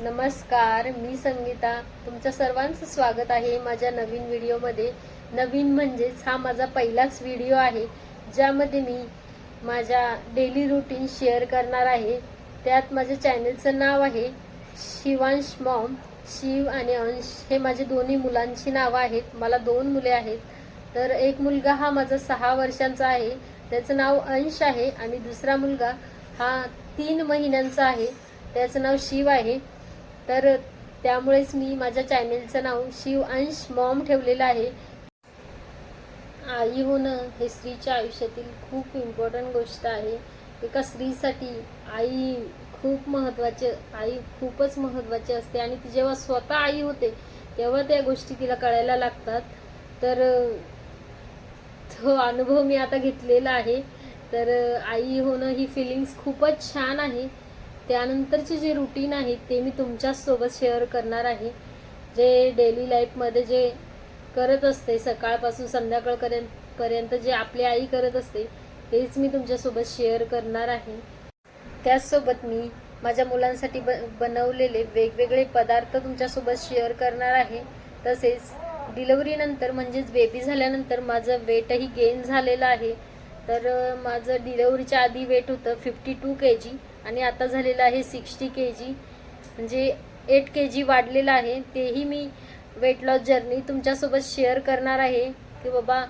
नमस्कार मी संगीता. तुमच्या सर्वांचं स्वागत आहे माझ्या नवीन व्हिडिओमध्ये. नवीन म्हणजेच हा माझा पहिलाच व्हिडिओ आहे ज्यामध्ये मी माझ्या डेली रुटीन शेअर करणार आहे. त्यात माझ्या चॅनलचं नाव आहे शिवांश मॉम शिव आणि अंश. हे माझे दोन्ही मुलांची नावं आहेत. मला दोन मुले आहेत. तर एक मुलगा हा माझा सहा वर्षांचा आहे. त्याचं नाव अंश आहे आणि दुसरा मुलगा हा तीन महिन्यांचा आहे. त्याचं नाव शिव आहे. तर त्यामुळेच मी माझ्या चॅनेलचं नाव शिव अंश मॉम ठेवलेलं आहे. आई होणं हे स्त्रीच्या आयुष्यातील खूप इम्पॉर्टंट गोष्ट आहे. एका स्त्रीसाठी आई खूप महत्त्वाचे आई खूपच महत्त्वाची असते आणि ती जेव्हा स्वतः आई होते तेव्हा त्या गोष्टी तिला कळायला लागतात. तर तो अनुभव मी आता घेतलेला आहे. तर आई होणं ही फिलिंग्स खूपच छान आहे. त्यानंतरचे जे रुटीन आहे ते मी तुमच्याचसोबत शेअर करणार आहे. जे डेली लाईफमध्ये जे करत असते सकाळपासून संध्याकाळपर्यंत पर्यंत जे आपली आई करत असते तेच मी तुमच्यासोबत शेअर करणार आहे. त्याचसोबत मी माझ्या मुलांसाठी ब बनवलेले वेगवेगळे पदार्थ तुमच्यासोबत शेअर करणार आहे. तसेच डिलेवरीनंतर म्हणजेच बेबी झाल्यानंतर माझं वेटही गेन झालेलं आहे. तर माझं डिलेवरीच्या आधी वेट होतं फिफ्टी टू के जी आणि आता झालेलं आहे सिक्स्टी के जी म्हणजे एट के जी वाढलेलं आहे. तेही मी वेट लॉस जर्नी तुमच्यासोबत शेअर करणार आहे की बाबा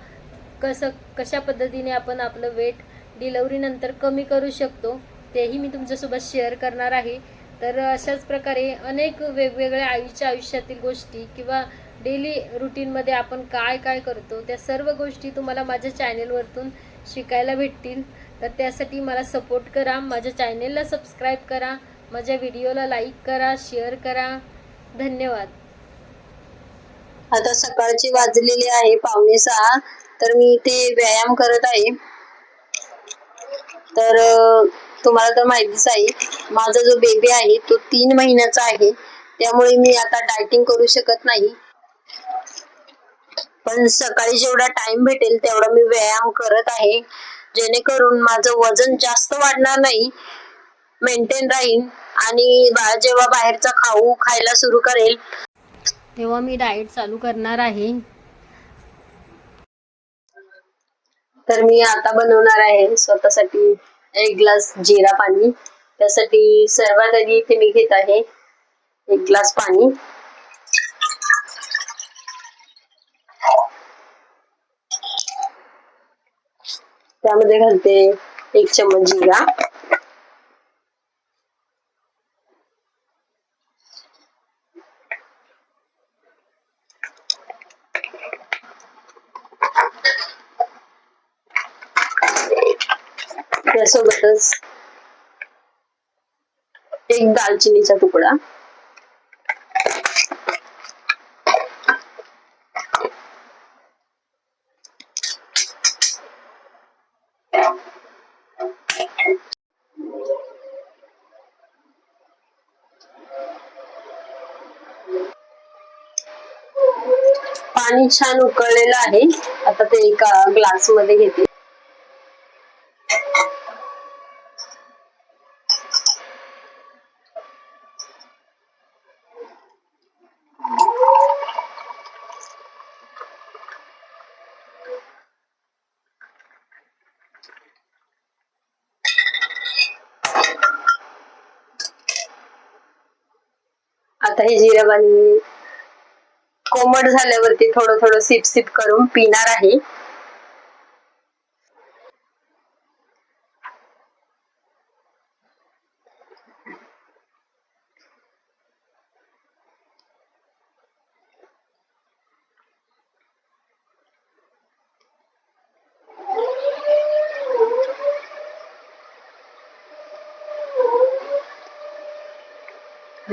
कसं कशा पद्धतीने आपण आपलं वेट डिलेवरीनंतर कमी करू शकतो तेही मी तुमच्यासोबत शेअर करणार आहे. तर अशाच प्रकारे अनेक वेगवेगळ्या आईच्या आयुष्यातील गोष्टी किंवा डेली रुटीनमध्ये आपण काय काय करतो त्या सर्व गोष्टी तुम्हाला माझ्या चॅनेलवरतून शिकायला भेटतील. तर त्यासाठी मला सपोर्ट करा. माझ्या चॅनेलला सबस्क्राईब करा. माझ्या व्हिडिओला लाईक करा शेअर करा. धन्यवाद. आता सकाळची वाजलेली आहे पावणे सहा. तर मी इथे व्यायाम करत आहे. तर तुम्हाला तर माहितीच आहे माझा जो बेबी आहे तो तीन महिन्याचा आहे. त्यामुळे मी आता डायटिंग करू शकत नाही. पण सकाळी जेवढा टाइम भेटेल तेवढा मी व्यायाम करत आहे. जेणेकरून माझं वजन जास्त वाढणार नाही मेंटेन राहील आणि बाळ जेव्हा बाहेरचा खाऊ खायला सुरू करेल. तेव्हा मी डाएट चालू करणार आहे. तर मी आता बनवणार आहे स्वतःसाठी एक ग्लास जिरा पाणी. त्यासाठी सर्वात आधी इथे मी घेत आहे एक ग्लास पाणी. त्यामध्ये घालते एक चम्मच जिरा. त्यासोबतच एक दालचिनीचा तुकडा. पाणी छान उकळलेलं आहे. आता ते एका ग्लासमध्ये घेते. आता हे जिरं कोमट झाल्यावरती थोडं थोडं सिप सिप करून पिणार आहे.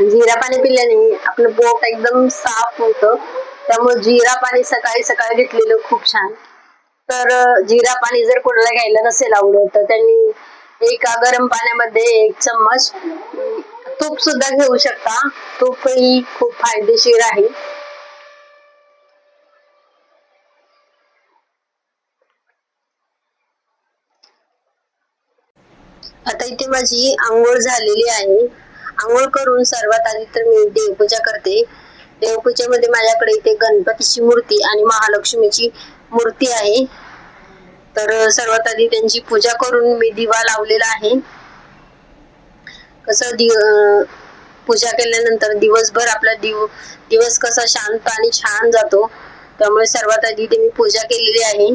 जिरा पाणी पिल्याने आपलं पोट एकदम साफ होतं. त्यामुळे जिरा पाणी सकाळी सकाळी घेतलेलं खूप छान. तर जिरा पाणी जर कोणाला घ्यायला नसेल आवडत तर त्यांनी एका गरम पाण्यामध्ये एक चम्मच तूप सुद्धा घेऊ शकता. तूप ही खूप फायदेशीर आहे. आता इथे माझी आंघोळ झालेली आहे. आंघोळ करून सर्वात आधी तर मी देवपूजा करते. देवपूजेमध्ये माझ्याकडे इथे गणपतीची मूर्ती आणि महालक्ष्मीची मूर्ती आहे. तर सर्वात आधी त्यांची पूजा करून मी दिवा लावलेला आहे. कसं दि पूजा केल्यानंतर दिवसभर आपला दिव दिवस कसा शांत आणि छान जातो. त्यामुळे सर्वात आधी इथे मी पूजा केलेली आहे.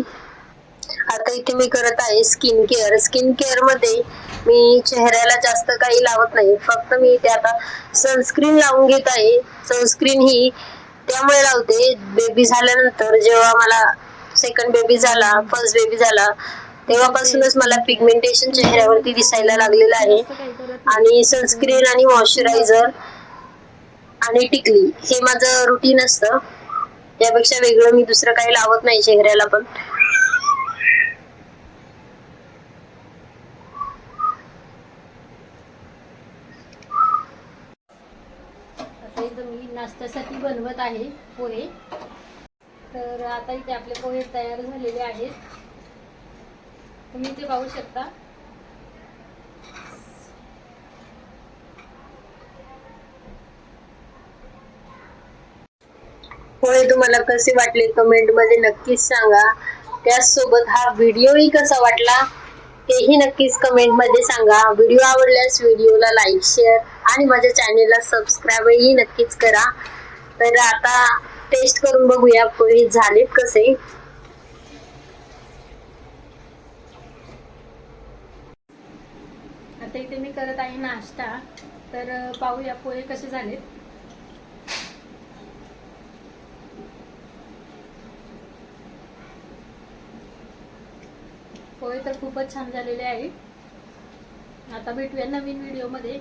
आता इथे मी करत आहे स्किन केअर स्किन केअरमध्ये मी चेहऱ्याला जास्त काही लावत नाही. फक्त मी इथे आता सनस्क्रीन लावून घेत आहे. सनस्क्रीन ही त्यामुळे लावते. बेबी झाल्यानंतर जेव्हा मला सेकंड बेबी झाला फर्स्ट बेबी झाला तेव्हापासूनच मला पिगमेंटेशन चेहऱ्यावरती दिसायला लागलेलं आहे. आणि सनस्क्रीन आणि मॉइश्चरायझर आणि टिकली हे माझं रुटीन असतं. त्यापेक्षा वेगळं मी दुसरं काही लावत नाही चेहऱ्याला पण. आहे तर मी नाश्त्यासाठी बनवत आहे पोहे. तर आता इथे आपले पोहे तयार झालेले आहेत. तुम्ही इथे पाहू शकता. पोहे तुम्हाला कसे वाटले कमेंटमध्ये नक्कीच सांगा. त्याचसोबत हा व्हिडिओही कसा वाटला तेही नक्कीच कमेंटमध्ये सांगा. व्हिडिओ आवडल्यास व्हिडिओला लाईक शेअर आणि माझ्या चॅनेलला सबस्क्राईबही नक्कीच करा. तर आता टेस्ट करून बघूया पोहे झालेत कसे. आता इथे मी करत आहे नाश्ता. तर पाहूया पोहे कसे झालेत. पोहे तर खूपच छान झालेले आहे आता भेटूया नवीन व्हिडिओमध्ये